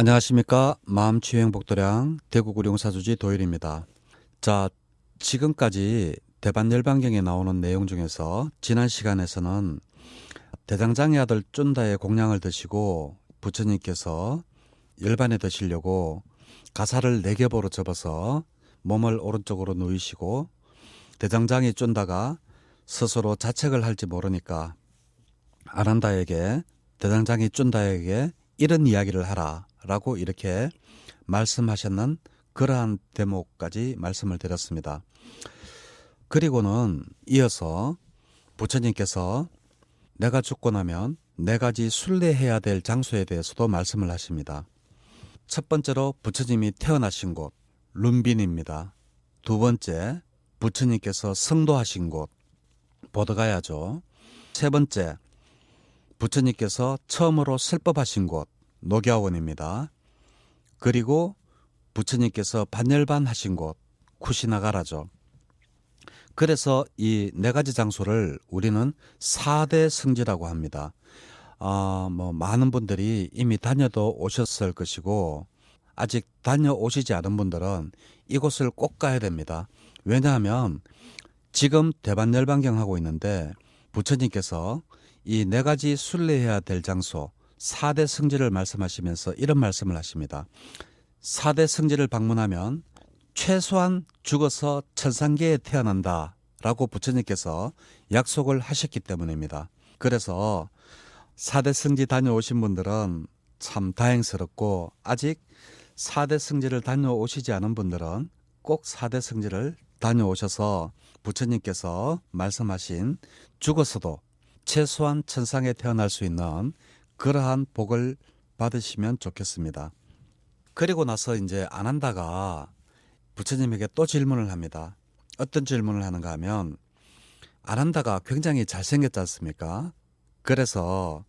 안녕하십니까 마음치유행복도량 대구구룡사주지 도일입니다. 자 지금까지 대반열반경에 나오는 내용 중에서 지난 시간에서는 대장장이 아들 쫀다의 공양을 드시고 부처님께서 열반에 드시려고 가사를 네 겹으로 접어서 몸을 오른쪽으로 누이시고 대장장이 쫀다가 스스로 자책을 할지 모르니까 아난다에게 대장장이 쫀다에게 이런 이야기를 하라 라고 이렇게 말씀하셨는 그러한 대목까지 말씀을 드렸습니다. 그리고는 이어서 부처님께서 내가 죽고 나면 네 가지 순례해야 될 장소에 대해서도 말씀을 하십니다. 첫 번째로 부처님이 태어나신 곳 룸빈입니다. 두 번째 부처님께서 성도하신 곳 보드가야죠. 세 번째 부처님께서 처음으로 설법하신 곳 녹야원입니다. 그리고 부처님께서 반열반 하신 곳 쿠시나가라죠. 그래서 이 네 가지 장소를 우리는 사대 성지라고 합니다. 아, 뭐 많은 분들이 이미 다녀도 오셨을 것이고 아직 다녀오시지 않은 분들은 이곳을 꼭 가야 됩니다. 왜냐하면 지금 대반 열반경 하고 있는데 부처님께서 이 네 가지 순례해야 될 장소 사대 성지를 말씀하시면서 이런 말씀을 하십니다. 사대 성지를 방문하면 최소한 죽어서 천상계에 태어난다 라고 부처님께서 약속을 하셨기 때문입니다. 그래서 사대 성지 다녀오신 분들은 참 다행스럽고 아직 사대 성지를 다녀오시지 않은 분들은 꼭 사대 성지를 다녀오셔서 부처님께서 말씀하신 죽어서도 최소한 천상에 태어날 수 있는 그러한 복을 받으시면 좋겠습니다. 그리고 나서 이제 아난다가 부처님에게 또 질문을 합니다. 어떤 질문을 하는가 하면 아난다가 굉장히 잘생겼지 않습니까? 그래서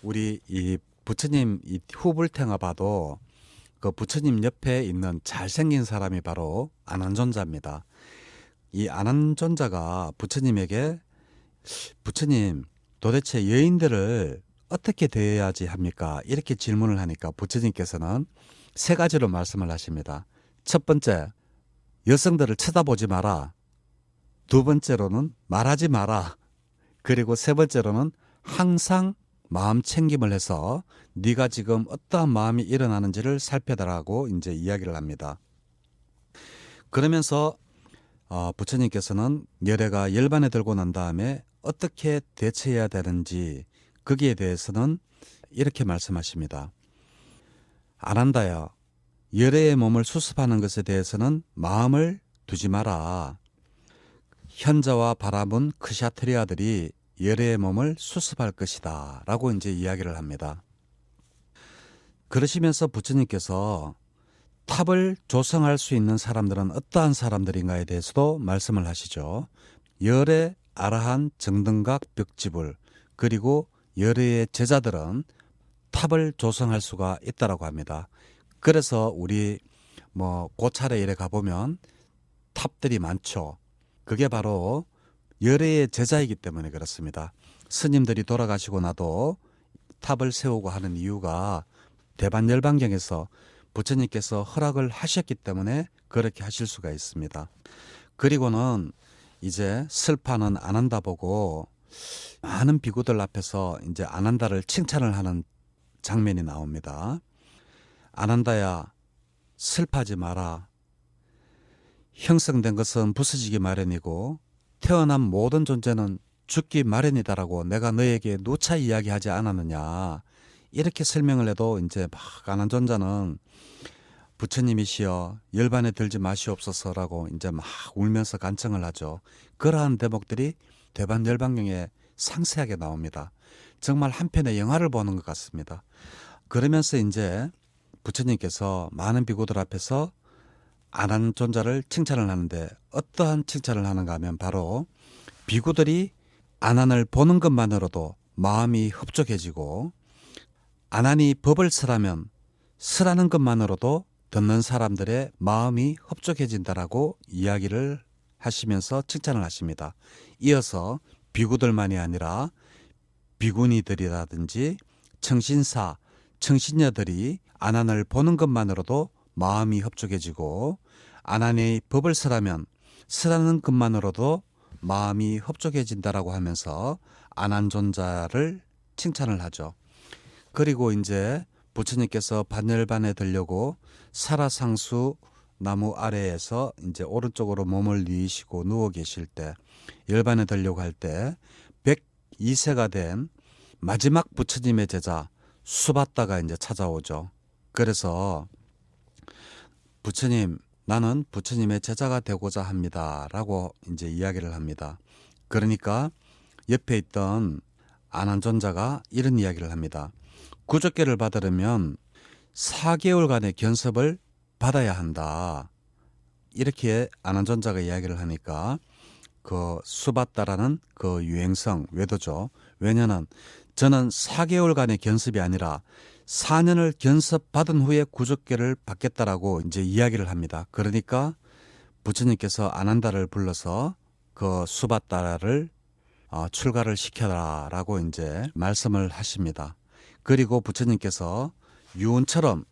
우리 이 부처님 이 후불탱아 봐도 그 부처님 옆에 있는 잘생긴 사람이 바로 아난존자입니다. 이 아난존자가 부처님에게 부처님 도대체 여인들을 어떻게 대해야지 합니까? 이렇게 질문을 하니까 부처님께서는 세 가지로 말씀을 하십니다. 첫 번째, 여성들을 쳐다보지 마라. 두 번째로는 말하지 마라. 그리고 세 번째로는 항상 마음 챙김을 해서 네가 지금 어떠한 마음이 일어나는지를 살펴달라고 이제 이야기를 합니다. 그러면서 어, 부처님께서는 열애가 열반에 들고 난 다음에 어떻게 대처해야 되는지 거기에 대해서는 이렇게 말씀하십니다. 아난다야, 열애의 몸을 수습하는 것에 대해서는 마음을 두지 마라. 현자와 바라본 크샤트리아들이 열애의 몸을 수습할 것이다. 라고 이제 이야기를 합니다. 그러시면서 부처님께서 탑을 조성할 수 있는 사람들은 어떠한 사람들인가에 대해서도 말씀을 하시죠. 열애 아라한 정등각 벽지불 그리고 열애의 제자들은 탑을 조성할 수가 있다라고 합니다. 그래서 우리 뭐 고찰에 이래 가보면 탑들이 많죠. 그게 바로 열애의 제자이기 때문에 그렇습니다. 스님들이 돌아가시고 나도 탑을 세우고 하는 이유가 대반 열반경에서 부처님께서 허락을 하셨기 때문에 그렇게 하실 수가 있습니다. 그리고는 이제 슬파는 안 한다 보고 많은 비구들 앞에서 이제 안 한다를 칭찬을 하는 장면이 나옵니다. 안 한다야 슬퍼하지 마라. 형성된 것은 부서지기 마련이고 태어난 모든 존재는 죽기 마련이다라고 내가 너에게 누차 이야기하지 않았느냐. 이렇게 설명을 해도 이제 막 안한존자는 부처님이시여 열반에 들지 마시옵소서라고 이제 막 울면서 간청을 하죠. 그러한 대목들이 대반 열반경에 상세하게 나옵니다. 정말 한 편의 영화를 보는 것 같습니다. 그러면서 이제 부처님께서 많은 비구들 앞에서 안한 존자를 칭찬을 하는데 어떠한 칭찬을 하는가 하면 바로 비구들이 안한을 보는 것만으로도 마음이 흡족해지고 안한이 법을 쓰라면 쓰라는 것만으로도 듣는 사람들의 마음이 흡족해진다라고 이야기를 하시면서 칭찬을 하십니다. 이어서 비구들만이 아니라 비구니들이라든지 청신사, 청신녀들이 아난을 보는 것만으로도 마음이 흡족해지고 아난의 법을 설하면 설하는 것만으로도 마음이 흡족해진다라고 하면서 아난존자를 칭찬을 하죠. 그리고 이제 부처님께서 반열반에 들려고 사라상수 나무 아래에서 이제 오른쪽으로 몸을 뉘시고 누워 계실 때 열반에 들려고 할 때 102세가 된 마지막 부처님의 제자 수바다가 이제 찾아오죠. 그래서 부처님 나는 부처님의 제자가 되고자 합니다라고 이제 이야기를 합니다. 그러니까 옆에 있던 아난존자가 이런 이야기를 합니다. 구족계를 받으려면 4개월간의 견습을 받아야 한다. 이렇게 아난존자가 이야기를 하니까 그 수바다라는 그 유행성 외도죠. 왜냐는 저는 4개월간의 견습이 아니라 4년을 견습 받은 후에 구족계를 받겠다라고 이제 이야기를 합니다. 그러니까 부처님께서 아난다를 불러서 그 수바다를 어, 출가를 시켜라라고 이제 말씀을 하십니다. 그리고 부처님께서 유언처럼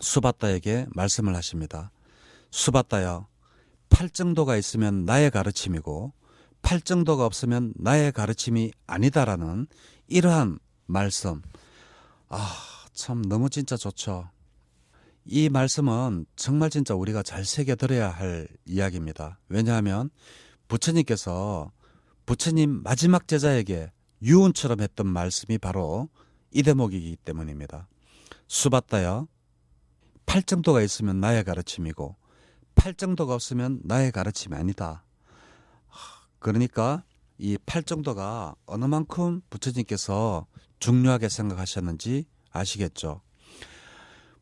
수바다에게 말씀을 하십니다. 수바다여, 팔정도가 있으면 나의 가르침이고 팔정도가 없으면 나의 가르침이 아니다라는 이러한 말씀. 아, 참 너무 진짜 좋죠. 이 말씀은 정말 진짜 우리가 잘 새겨 들어야 할 이야기입니다. 왜냐하면 부처님께서 부처님 마지막 제자에게 유언처럼 했던 말씀이 바로 이 대목이기 때문입니다. 수바다여, 팔 정도가 있으면 나의 가르침이고 팔 정도가 없으면 나의 가르침이 아니다. 그러니까 이 팔 정도가 어느 만큼 부처님께서 중요하게 생각하셨는지 아시겠죠?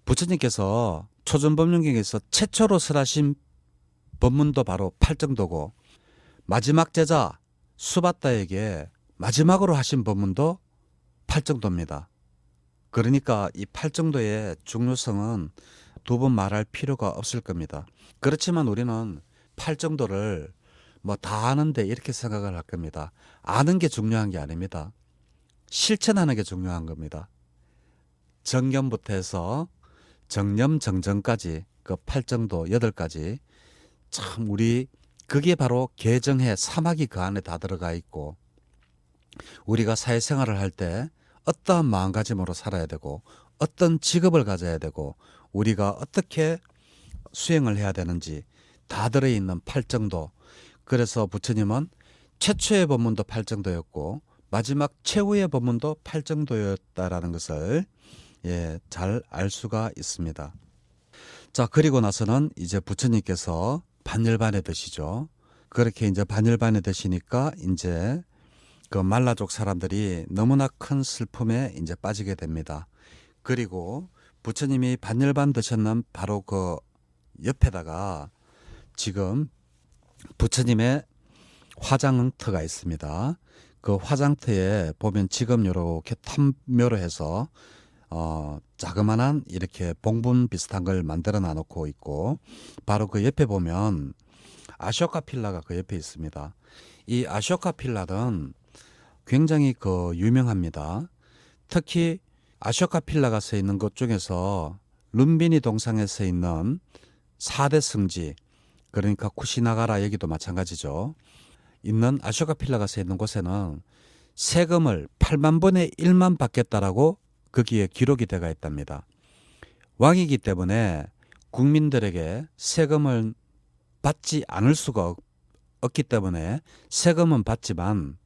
부처님께서 초전법륜경에서 최초로 설하신 법문도 바로 팔 정도고 마지막 제자 수바다에게 마지막으로 하신 법문도 팔 정도입니다. 그러니까 이 팔정도의 중요성은 두 번 말할 필요가 없을 겁니다. 그렇지만 우리는 팔정도를 뭐 다 아는데 이렇게 생각을 할 겁니다. 아는 게 중요한 게 아닙니다. 실천하는 게 중요한 겁니다. 정념부터 해서 정념 정정까지 그 팔정도 여덟 가지 참 우리 그게 바로 개정해 사막이 그 안에 다 들어가 있고 우리가 사회생활을 할 때 어떠한 마음가짐으로 살아야 되고 어떤 직업을 가져야 되고 우리가 어떻게 수행을 해야 되는지 다 들어있는 팔정도 그래서 부처님은 최초의 법문도 팔정도였고 마지막 최후의 법문도 팔정도였다라는 것을 예, 잘 알 수가 있습니다. 자, 그리고 나서는 이제 부처님께서 반열반에 드시죠. 그렇게 이제 반열반에 드시니까 이제 그 말라족 사람들이 너무나 큰 슬픔에 이제 빠지게 됩니다. 그리고 부처님이 반열반 드셨는 바로 그 옆에다가 지금 부처님의 화장터가 있습니다. 그 화장터에 보면 지금 이렇게 탐묘로 해서 어 자그만한 이렇게 봉분 비슷한 걸 만들어 놔놓고 있고 바로 그 옆에 보면 아쇼카 필라가 그 옆에 있습니다. 이 아쇼카 필라는 굉장히 그 유명합니다. 특히 아쇼카 필라가 서 있는 곳 중에서 룸비니 동상에 서 있는 4대 성지 그러니까 쿠시나가라 여기도 마찬가지죠. 있는 아쇼카 필라가 서 있는 곳에는 세금을 8만 분의 1만 받겠다라고 거기에 기록이 되어 있답니다. 왕이기 때문에 국민들에게 세금을 받지 않을 수가 없- 없기 때문에 세금은 받지만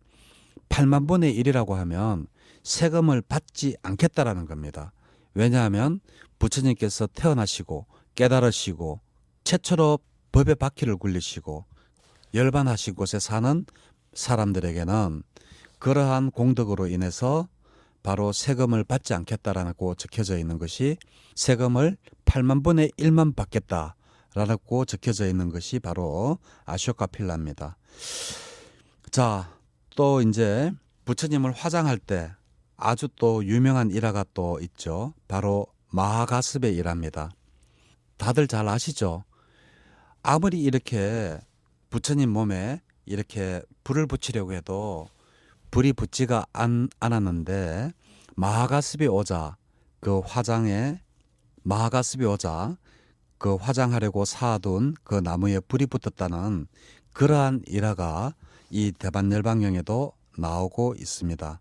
8만 분의 1이라고 하면 세금을 받지 않겠다라는 겁니다. 왜냐하면 부처님께서 태어나시고 깨달으시고 최초로 법의 바퀴를 굴리시고 열반하신 곳에 사는 사람들에게는 그러한 공덕으로 인해서 바로 세금을 받지 않겠다라고 적혀져 있는 것이 세금을 8만 분의 1만 받겠다라고 적혀져 있는 것이 바로 아쇼카 필라입니다. 자, 또 이제 부처님을 화장할 때 아주 또 유명한 일화가 또 있죠. 바로 마하가습의 일화입니다. 다들 잘 아시죠? 아무리 이렇게 부처님 몸에 이렇게 불을 붙이려고 해도 불이 붙지가 않, 않았는데 마하가습이 오자 그 화장에 마가습이 오자 그 화장하려고 사둔 그 나무에 불이 붙었다는 그러한 일화가 이 대반열방경에도 나오고 있습니다.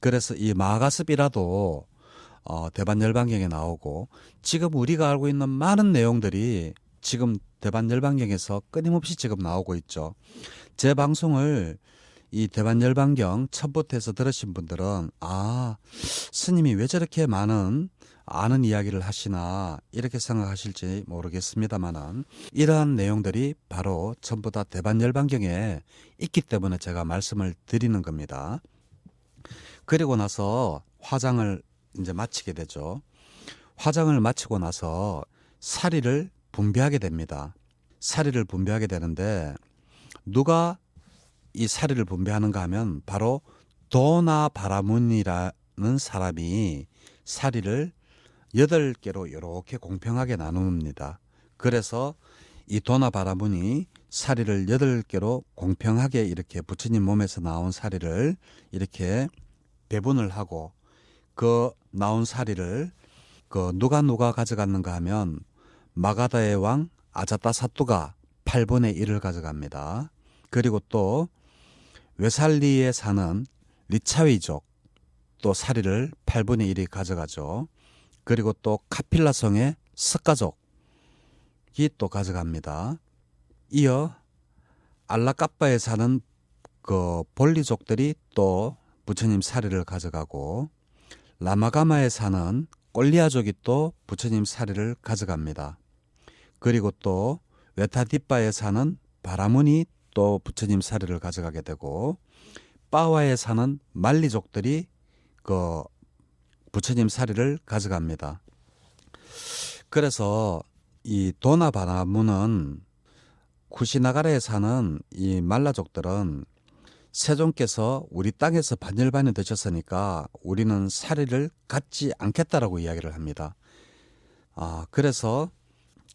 그래서 이 마가습이라도 어, 대반열방경에 나오고 지금 우리가 알고 있는 많은 내용들이 지금 대반열방경에서 끊임없이 지금 나오고 있죠. 제 방송을 이 대반열방경 첫부터 해서 들으신 분들은 아 스님이 왜 저렇게 많은 아는 이야기를 하시나 이렇게 생각하실지 모르겠습니다만은 이러한 내용들이 바로 전부 다 대반열방경에 있기 때문에 제가 말씀을 드리는 겁니다. 그리고 나서 화장을 이제 마치게 되죠. 화장을 마치고 나서 사리를 분배하게 됩니다. 사리를 분배하게 되는데 누가 이 사리를 분배하는가 하면 바로 도나 바라문이라는 사람이 사리를 여덟 개로 이렇게 공평하게 나눕니다. 그래서 이 도나 바라문이 사리를 여덟 개로 공평하게 이렇게 부처님 몸에서 나온 사리를 이렇게 배분을 하고 그 나온 사리를 그 누가 누가 가져갔는가 하면 마가다의 왕 아자타 사뚜가 8분의 1을 가져갑니다. 그리고 또 외살리에 사는 리차위족 또 사리를 8분의 1이 가져가죠. 그리고 또 카필라성의 석가족이 또 가져갑니다. 이어 알라까빠에 사는 그 볼리족들이 또 부처님 사리를 가져가고 라마가마에 사는 꼴리아족이 또 부처님 사리를 가져갑니다. 그리고 또 웨타디바에 사는 바라문이 또 부처님 사리를 가져가게 되고 빠와에 사는 말리족들이 그 부처님 사리를 가져갑니다. 그래서 이 도나 바라문은 쿠시나가라에 사는 이 말라족들은 세종께서 우리 땅에서 반열반이 되셨으니까 우리는 사리를 갖지 않겠다라고 이야기를 합니다. 아, 그래서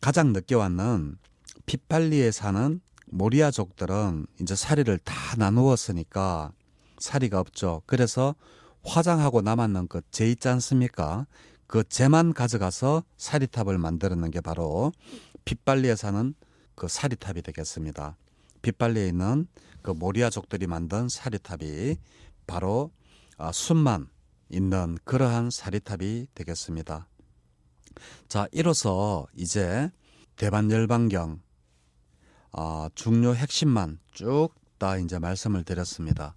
가장 늦게 왔는 피팔리에 사는 모리아족들은 이제 사리를 다 나누었으니까 사리가 없죠. 그래서 화장하고 남았는 그 재 있지 않습니까? 그 재만 가져가서 사리탑을 만들었는 게 바로 핏발리에 사는 그 사리탑이 되겠습니다. 핏발리에 있는 그 모리아족들이 만든 사리탑이 바로 아, 순만 있는 그러한 사리탑이 되겠습니다. 자, 이로써 이제 대반열반경 어, 중요 핵심만 쭉 다 이제 말씀을 드렸습니다.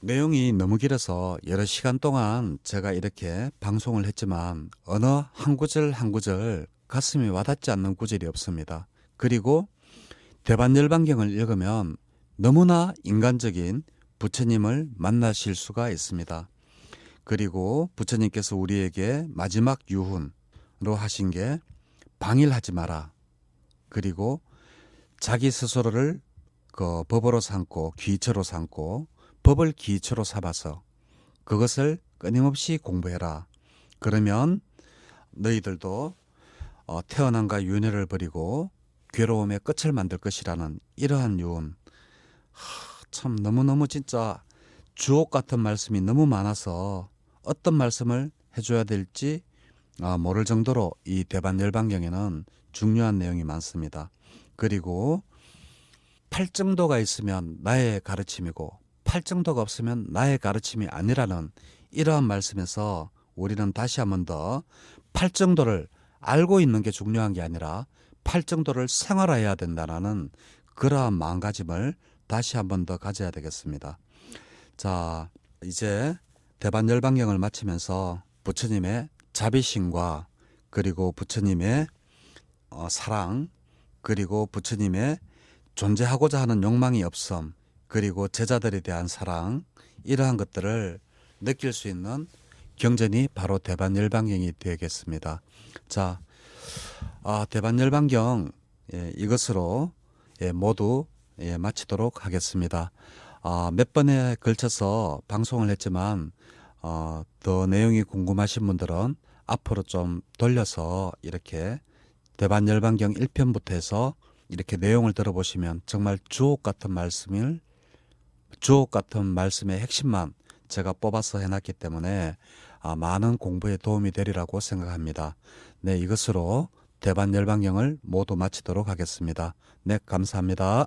내용이 너무 길어서 여러 시간 동안 제가 이렇게 방송을 했지만 어느 한 구절 한 구절 가슴이 와닿지 않는 구절이 없습니다. 그리고 대반열반경을 읽으면 너무나 인간적인 부처님을 만나실 수가 있습니다. 그리고 부처님께서 우리에게 마지막 유훈으로 하신 게 방일하지 마라. 그리고 자기 스스로를 그 법으로 삼고 기초로 삼고 법을 기초로 삼아서 그것을 끊임없이 공부해라. 그러면 너희들도 어, 태어남과 윤회를 버리고 괴로움의 끝을 만들 것이라는 이러한 유언. 하, 참 너무너무 진짜 주옥 같은 말씀이 너무 많아서 어떤 말씀을 해줘야 될지 아, 모를 정도로 이 대반 열반경에는 중요한 내용이 많습니다. 그리고 팔정도가 있으면 나의 가르침이고 팔정도가 없으면 나의 가르침이 아니라는 이러한 말씀에서 우리는 다시 한번 더 팔정도를 알고 있는 게 중요한 게 아니라 팔정도를 생활해야 된다라는 그러한 마음가짐을 다시 한번 더 가져야 되겠습니다. 자, 이제 대반 열반경을 마치면서 부처님의 자비심과 그리고 부처님의 어, 사랑 그리고 부처님의 존재하고자 하는 욕망이 없음 그리고 제자들에 대한 사랑 이러한 것들을 느낄 수 있는 경전이 바로 대반 열반경이 되겠습니다. 자, 아, 대반 열반경 예, 이것으로 예, 모두 예, 마치도록 하겠습니다. 아, 몇 번에 걸쳐서 방송을 했지만 어, 더 내용이 궁금하신 분들은 앞으로 좀 돌려서 이렇게 대반열반경 1편부터 해서 이렇게 내용을 들어보시면 정말 주옥 같은 말씀을 주옥 같은 말씀의 핵심만 제가 뽑아서 해놨기 때문에 아, 많은 공부에 도움이 되리라고 생각합니다. 네, 이것으로 대반 열방경을 모두 마치도록 하겠습니다. 네, 감사합니다.